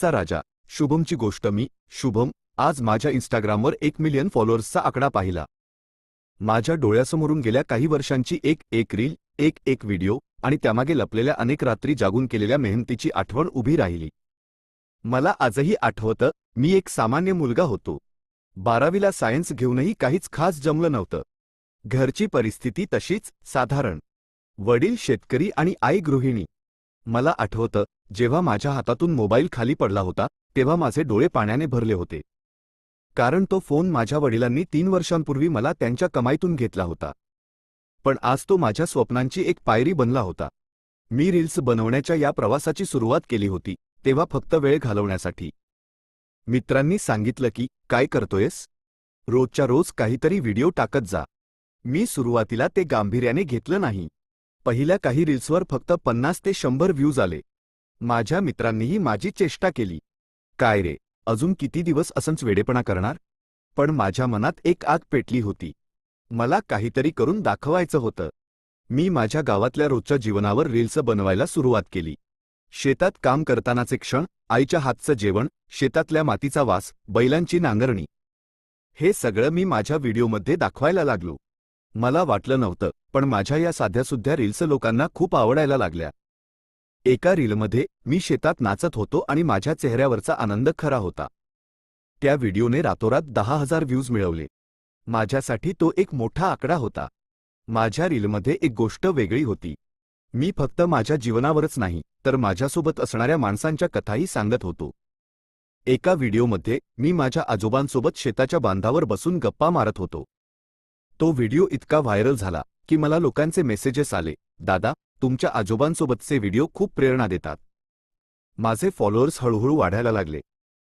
चा राजा. शुभमची गोष्ट मी शुभम आज माझ्या इंस्टाग्रामवर एक मिलियन फॉलोअर्सचा आकडा पाहिला. माझ्या डोळ्यासमोरून गेल्या काही वर्षांची एक एक रील एक एक व्हिडिओ आणि त्यामागे लपलेल्या अनेक रात्री जागून केलेल्या मेहनतीची आठवण उभी राहिली. मला आजही आठवतं मी एक सामान्य मुलगा होतो. बारावीला सायन्स घेऊनही काहीच खास जमलं नव्हतं. घरची परिस्थिती तशीच साधारण. वडील शेतकरी आणि आई गृहिणी. मला आठवतं जेव्हा माझ्या हातातून मोबाईल खाली पडला होता तेव्हा माझे डोळे पाण्याने भरले होते. कारण तो फोन माझ्या वडिलांनी तीन वर्षांपूर्वी मला त्यांच्या कमाईतून घेतला होता. पण आज तो माझ्या स्वप्नांची एक पायरी बनला होता. मी रील्स बनवण्याच्या या प्रवासाची सुरुवात केली होती तेव्हा फक्त वेळ घालवण्यासाठी. मित्रांनी सांगितलं की काय करतोयस? रोजच्या रोज काहीतरी व्हिडिओ टाकत जा. मी सुरुवातीला ते गांभीर्याने घेतलं नाही. पहिल्या काही रील्सवर फक्त पन्नास ते शंभर व्ह्यूज आले. माझ्या मित्रांनीही माझी चेष्टा केली. काय रे अजून किती दिवस असंच वेडेपणा करणार? पण माझ्या मनात एक आग पेटली होती. मला काहीतरी करून दाखवायचं होतं. मी माझ्या गावातल्या रोजच्या जीवनावर रील्स बनवायला सुरुवात केली. शेतात काम करतानाचे क्षण आईच्या हातचं जेवण शेतातल्या मातीचा वास बैलांची नांगरणी. हे सगळं मी माझ्या व्हिडिओमध्ये दाखवायला लागलो. मला वाटलं नव्हतं पण माझ्या या साध्यासुद्ध्या रील्स लोकांना खूप आवडायला लागल्या. एका रीलमध्ये मी शेतात नाचत होतो आणि माझ्या चेहऱ्यावरचा आनंद खरा होता. त्या व्हिडिओने रातोरात दहा हजार व्ह्यूज मिळवले. माझ्यासाठी तो एक मोठा आकडा होता. माझ्या रीलमध्ये एक गोष्ट वेगळी होती. मी फक्त माझ्या जीवनावरच नाही तर माझ्यासोबत असणाऱ्या माणसांच्या कथाही सांगत होतो. एका व्हिडिओमध्ये मी माझ्या आजोबांसोबत शेताच्या बांधावर बसून गप्पा मारत होतो. तो व्हिडिओ इतका व्हायरल झाला की मला लोकांचे मेसेजेस आले दादा तुमच्या आजोबांसोबतचे व्हिडिओ खूप प्रेरणा देतात. माझे फॉलोअर्स हळूहळू वाढायला लागले.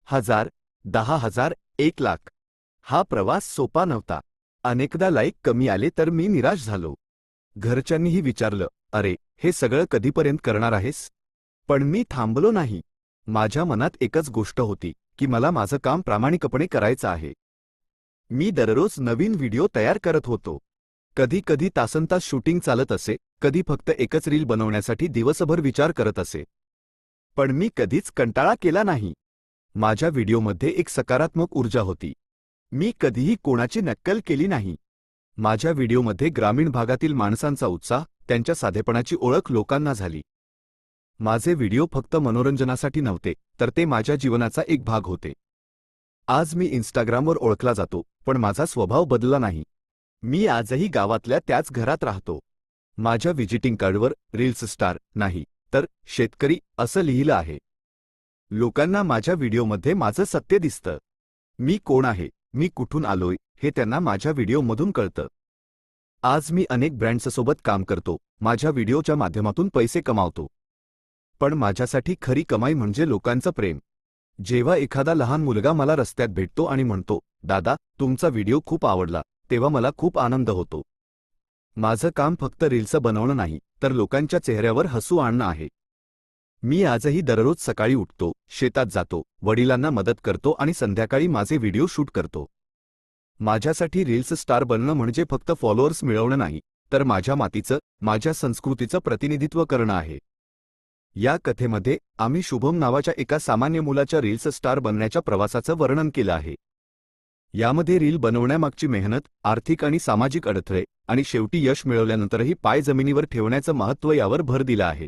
हजार दहा हजार एक लाख. हा प्रवास सोपा नव्हता. अनेकदा लाईक कमी आले तर मी निराश झालो. घरच्यांनीही विचारलं अरे हे सगळं कधीपर्यंत करणार आहेस? पण मी थांबलो नाही. माझ्या मनात एकच गोष्ट होती की मला माझं काम प्रामाणिकपणे करायचं आहे. मी दररोज नवीन व्हिडिओ तयार करत होतो. कधी कधी तासनतास शूटिंग चालत असे कधी फक्त एकच रील बनवण्यासाठी दिवसभर विचार करत असे. पण मी कधीच कंटाळा केला नाही. माझ्या व्हिडिओमध्ये एक सकारात्मक ऊर्जा होती. मी कधीही कोणाची नक्कल केली नाही. माझ्या व्हिडिओमध्ये ग्रामीण भागातील माणसांचा उत्साह त्यांच्या साधेपणाची ओळख लोकांना झाली. माझे व्हिडिओ फक्त मनोरंजनासाठी नव्हते तर ते माझ्या जीवनाचा एक भाग होते. आज मी इंस्टाग्रामवर ओळखला जातो पण माझा स्वभाव बदलला नाही. मी आजही गावातल्या त्याच घरात राहतो. माझ्या व्हिजिटिंग कार्डवर रील्स स्टार नाही तर शेतकरी असं लिहिलं आहे. लोकांना माझ्या व्हिडिओमध्ये माझं सत्य दिसतं. मी कोण आहे मी कुठून आलोय हे त्यांना माझ्या व्हिडिओमधून कळतं. आज मी अनेक ब्रँड्ससोबत काम करतो माझ्या व्हिडिओच्या माध्यमातून पैसे कमावतो. पण माझ्यासाठी खरी कमाई म्हणजे लोकांचं प्रेम. जेव्हा एखादा लहान मुलगा मला रस्त्यात भेटतो आणि म्हणतो दादा तुमचा व्हिडिओ खूप आवडला तेव्हा मला खूप आनंद होतो. माझं काम फक्त रील्स बनवणं नाही तर लोकांच्या चेहऱ्यावर हसू आणणं आहे. मी आजही दररोज सकाळी उठतो शेतात जातो वडिलांना मदत करतो आणि संध्याकाळी माझे व्हिडिओ शूट करतो. माझ्यासाठी रील्स स्टार बनणं म्हणजे फक्त फॉलोअर्स मिळवणं नाही तर माझ्या मातीचं माझ्या संस्कृतीचं प्रतिनिधित्व करणं आहे. या कथेमध्ये आम्ही शुभम नावाच्या एका सामान्य मुलाच्या रील्स स्टार बनण्याच्या प्रवासाचं वर्णन केलं आहे. यामध्ये रील बनवण्यामागची मेहनत आर्थिक आणि सामाजिक अडथळे आणि शेवटी यश मिळवल्यानंतरही पाय जमिनीवर ठेवण्याचं महत्त्व यावर भर दिला आहे.